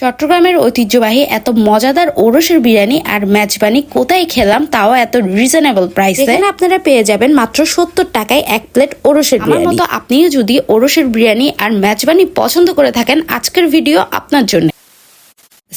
চট্টগ্রামের ঐতিহ্যবাহী এত মজাদার ওরসের বিরিয়ানি আর মেজবানি কোথায় খেলাম তাও এত রিজনেবল প্রাইসে এখানে আপনারা পেয়ে যাবেন মাত্র সত্তর টাকায় এক প্লেট ওরসের বিরিয়ানি। মতো আপনিও যদি ওরসের বিরিয়ানি আর মেজবানি পছন্দ করে থাকেন আজকের ভিডিও আপনার জন্য।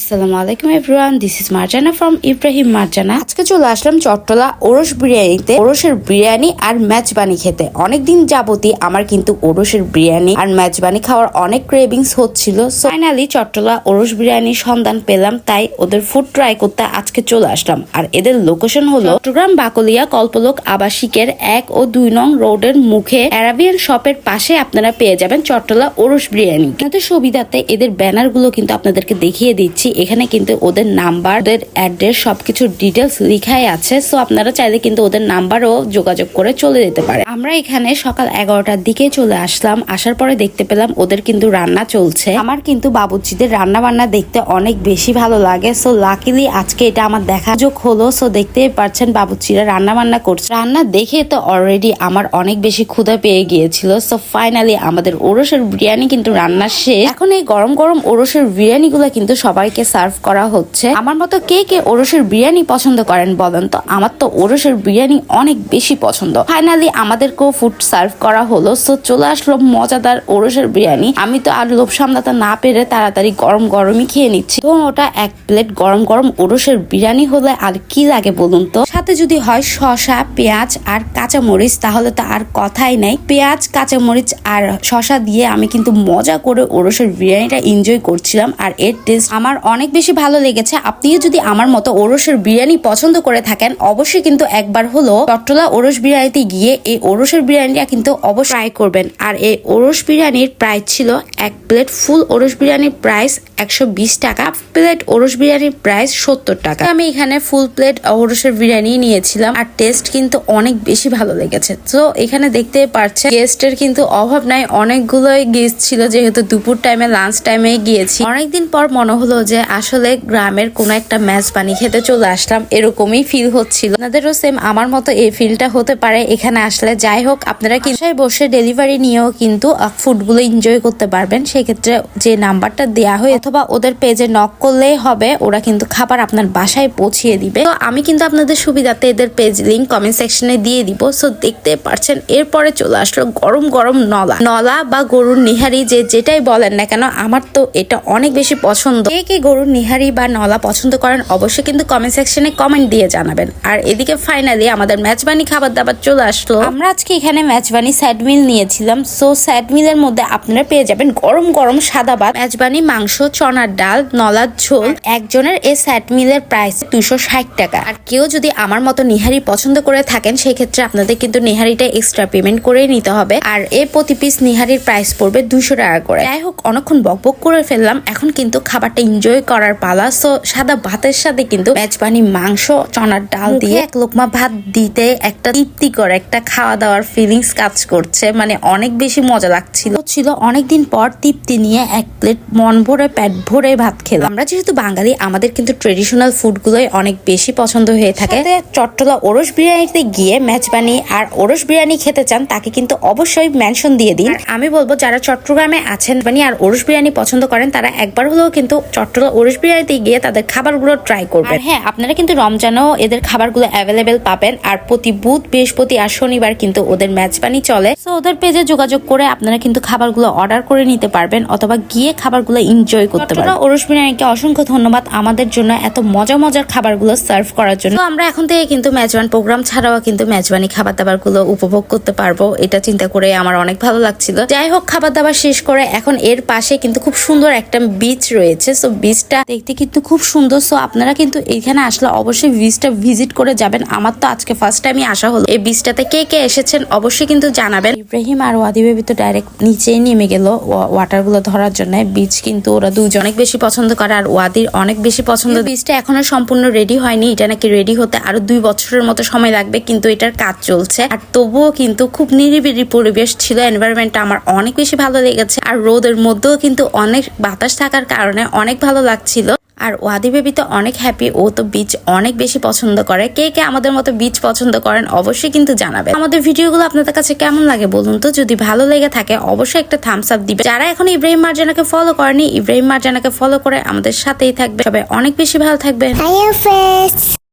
আসসালামু আলাইকুম everyone this is Marjana from Ibrahim Marjana আজকে চলে আসলাম চট্টলা ওরস বিরিয়ানিতে। ওরসের বিরিয়ানি আর মেজবানি খেতে। অনেকদিন যাবতই আমার কিন্তু ওরসের বিরিয়ানি আর মেজবানি খাওয়ার অনেক ক্রেভিংস হচ্ছিল। ফাইনালি চট্টলা ওরস বিরিয়ানির সন্ধান পেলাম, তাই ওদের ফুড ট্রাই করতে আজকে চলে আসলাম। আর এদের লোকেশন হলো চট্টগ্রাম বাকলিয়া কল্পলোক আবাসিকের এক ও দুই নং রোডের মুখে অ্যারাবিয়ান শপের পাশে আপনারা পেয়ে যাবেন চট্টলা ওরস বিরিয়ানি। আপনাদের সুবিধাতে এদের ব্যানারগুলো কিন্তু আপনাদেরকে দেখিয়ে দিচ্ছি। এখানে কিন্তু ওদের নাম্বার, ওদের অ্যাড্রেস সবকিছু ডিটেলস লিখাই আছে সো আপনারা চাইলে কিন্তু ওদের নাম্বারও যোগাযোগ করে চলে যেতে পারে। আমরা এখানে সকাল এগারোটার দিকে চলে আসলাম, আসার পরে দেখতে পেলাম ওদের কিন্তু রান্না চলছে। আমার কিন্তু বাবুর্চিদের রান্না বান্না দেখতে অনেক বেশি ভালো লাগে সো লাকিলি আজকে এটা আমার দেখা যোগ হলো সো দেখতে পাচ্ছেন বাবুর্চিরা রান্না বান্না করছে। রান্না দেখে তো অলরেডি আমার অনেক বেশি ক্ষুধা পেয়ে গিয়েছিল সো ফাইনালি আমাদের ওরসের বিরিয়ানি কিন্তু রান্না শেষ। এখন এই গরম গরম ওরসের বিরিয়ানি গুলো কিন্তু সবাইকে সার্ভ করা হচ্ছে। আমার মতো কে কে ওরসের বিরিয়ানি পছন্দ করেন বলেন তো? আমার তো ওরসের বিরিয়ানি অনেক বেশি পছন্দ। ফাইনালি আমাদেরকেও ফুড সার্ভ করা হলো। সো চলে আসলো মজাদার ওরসের বিরিয়ানি। আমি তো আর লোভ সামলাতে না পেরে তাড়াতাড়ি গরম গরমই খেয়ে নিচ্ছি। তো ওটা এক প্লেট গরম গরম ওরসের বিরিয়ানি হলে আর কি লাগে বলুন তো? সাথে যদি হয় শসা, পেঁয়াজ আর কাঁচামরিচ, তাহলে তো আর কথাই নাই। পেঁয়াজ, কাঁচামরিচ আর শসা দিয়ে আমি কিন্তু মজা করে ওরসের বিরিয়ানিটা এনজয় করছিলাম। আর এর টেস্ট আমার অনেক বেশি ভালো লেগেছে। আপনিও যদি আমার মতো ওরসের বিরিয়ানি পছন্দ করে থাকেন, অবশ্যই কিন্তু একবার হলো চট্টলা ওরস বিরিয়ানিতে গিয়ে এই ওরসের বিরিয়ানিটা কিন্তু অবশ্যই ট্রাই করবেন। আর এই ওরস বিরিয়ানির প্রাইস ছিল এক প্লেট ফুল ওরস বিরিয়ানির প্রাইস একশো বিশ টাকা প্লেট ওরস বিরিয়ানির প্রাইস সত্তর টাকা। আমি এখানে ফুল প্লেট ওরসের বিরিয়ানি নিয়েছিলাম আর টেস্ট কিন্তু অনেক বেশি ভালো লেগেছে। তো এখানে দেখতে পাচ্ছেন গেস্টের কিন্তু অভাব নাই। অনেকগুলোই গেস্ট ছিল, যেহেতু দুপুর টাইমে লাঞ্চ টাইমে গিয়েছি। অনেকদিন পর মনে হলো যে আসলে গ্রামের কোনো একটা ম্যাচ পানি খেতে চলে আসলাম, এরকমই ফিল হচ্ছিল। আপনাদেরও সেম আমার মতো এই ফিলটা হতে পারে এখানে আসলে। যাই হোক, আপনারা কিন্তু বসে ডেলিভারি নিয়েও কিন্তু ফুডগুলো এনজয় করতে পারবেন। সেক্ষেত্রে যে নাম্বারটা দেওয়া হয় অথবা ওদের পেজে নক করলেই হবে, ওরা কিন্তু খাবার আপনার বাসায় পৌঁছিয়ে দিবে। তো আমি কিন্তু আপনাদের সুবিধাতে এদের পেজ লিঙ্ক কমেন্ট সেকশনে দিয়ে দিব। সো দেখতে পারছেন, এরপরে চলে আসলো গরম গরম নলা। নলা বা গরুর নিহারি যে যেটাই বলেন না কেন, আমার তো এটা অনেক বেশি পছন্দ। কে কে গরুর নিহারি বা নলা পছন্দ করেন, অবশ্যই কিন্তু কমেন্ট সেকশনে কমেন্ট দিয়ে জানাবেন। আর এদিকে ফাইনালি আমাদের ম্যাচবানি খাবার দাবার চলে আসলো। আমরা আজকে এখানে ম্যাচবানি স্যাড মিল নিয়েছিলাম। সো স্যাড মিলের মধ্যে আপনারা পেয়ে যাবেন গরম গরম সাদা ভাত ম্যাচবানি মাংস, চনার ডাল, নলার ঝোল। একজনের এই স্যাড মিলের প্রাইস দুশো ষাট টাকা। আর কেউ যদি আমার মতো নিহারি পছন্দ করে থাকেন, সেই ক্ষেত্রে আপনাদের কিন্তু নিহারিটা এক্সট্রা পেমেন্ট করে নিতে হবে। আর এই প্রতি পিস নিহারির প্রাইস পড়বে দুশো টাকা করে। যাই হোক, অনেকক্ষণ বকবক করে ফেললাম। এখন কিন্তু খাবারটা এনজয় করার পালা সো সাদা ভাতের সাথে কিন্তু মেজবানি মাংস চনার ডাল দিয়ে এক লোকমা ভাত দিতে একটা তৃপ্তি করে একটা খাওয়া দাওয়ার ফিলিংস কাজ করছে। মানে অনেক বেশি মজা লাগছিল। ছিল অনেকদিন পর তৃপ্তি নিয়ে এক প্লেট মন ভরে পেট ভরে ভাত খেলাম। আমরা যেহেতু বাঙালি আমাদের কিন্তু ট্রেডিশনাল ফুড গুলোই অনেক বেশি পছন্দ হয়ে থাকে। চট্টলা ওরস বিরিয়ানিতে গিয়ে মেজবানি আর ওরস বিরিয়ানি খেতে চান তাকে কিন্তু অবশ্যই মেনশন দিয়ে দিন। আমি বলব যারা চট্টগ্রামে আছেন মানে আর ওরস বিরিয়ানি পছন্দ করেন তারা একবার হলেও কিন্তু চট্টলা ওরস বিরিয়ানিতে গিয়ে তাদের খাবারগুলো ট্রাই করবেন। হ্যাঁ আপনারা কিন্তু রমজানও এদের খাবারগুলো অ্যাভেলেবেল পাবেন। আর প্রতি বুধ বৃহস্পতি আর শনিবার কিন্তু ওদের মেজবানি চলে। তো ওদের পেজে যোগাযোগ করে আপনারা কিন্তু খাবারগুলো অর্ডার করে নিতে পারবেন অথবা গিয়ে খাবারগুলো এনজয় করতে পারবেন। ওরস বিরিয়ানিকে অসংখ্য ধন্যবাদ আমাদের জন্য এত মজা মজার খাবারগুলো সার্ভ করার জন্য। তো আমরা এখন থেকে কিন্তু মেজবান প্রোগ্রাম ছাড়াও কিন্তু মেজবানি খাবার দাবারগুলো উপভোগ করতে পারব। এটা চিন্তা করে আমার অনেক ভালো লাগছিল। যাই হোক খাবার দাবার শেষ করে এখন এর পাশে কিন্তু খুব সুন্দর একটা বিচ রয়েছে। সো বিচটা দেখতে কিন্তু খুব সুন্দর। সো আপনারা কিন্তু এখানে আসলে অবশ্যই বিচটা ভিজিট করে যাবেন। আমার তো আজকে ফার্স্ট টাইমই আসা হলো। এই বিচটাতে কে কে এসেছেন অবশ্যই কিন্তু জানাবেন। ইব্রাহিম আর ওয়াদি বেবি তো ডাইরেক্ট নিচেই নেমে গেল ওয়াটারগুলো ধরার জন্য। বিচ কিন্তু ওরা দুজন অনেক বেশি পছন্দ করে আর ওয়াদির অনেক বেশি পছন্দ। বিচটা এখনও সম্পূর্ণ রেডি হয়নি। এটা নাকি রেডি হতে আরও দুই বছরের মতো সময় লাগবে, কিন্তু এটার কাজ চলছে। আর তবুও কিন্তু খুব নিরিবিলি পরিবেশ ছিল। এনভায়রনমেন্টটা আমার অনেক বেশি ভালো লেগেছে। আর রোদের মধ্যেও কিন্তু অনেক বাতাস থাকার কারণে অনেক ভালো লাগছিল। আর ওয়াদি বেবি তো অনেক হ্যাপি ও তো বিচ অনেক বেশি পছন্দ করে। কে কে আমাদের মতো বিচ পছন্দ করেন অবশ্যই কিন্তু জানাবে আমাদের ভিডিওগুলো আপনাদের কাছে কেমন লাগে বলুন তো? যদি ভালো লেগে থাকে, অবশ্যই একটা থামস আপ দিবে যারা এখন ইব্রাহিম মার্জানাকে ফলো করেনি, ইব্রাহিম মার্জানাকে ফলো করে আমাদের সাথেই থাকবে সবাই অনেক বেশি ভালো friends.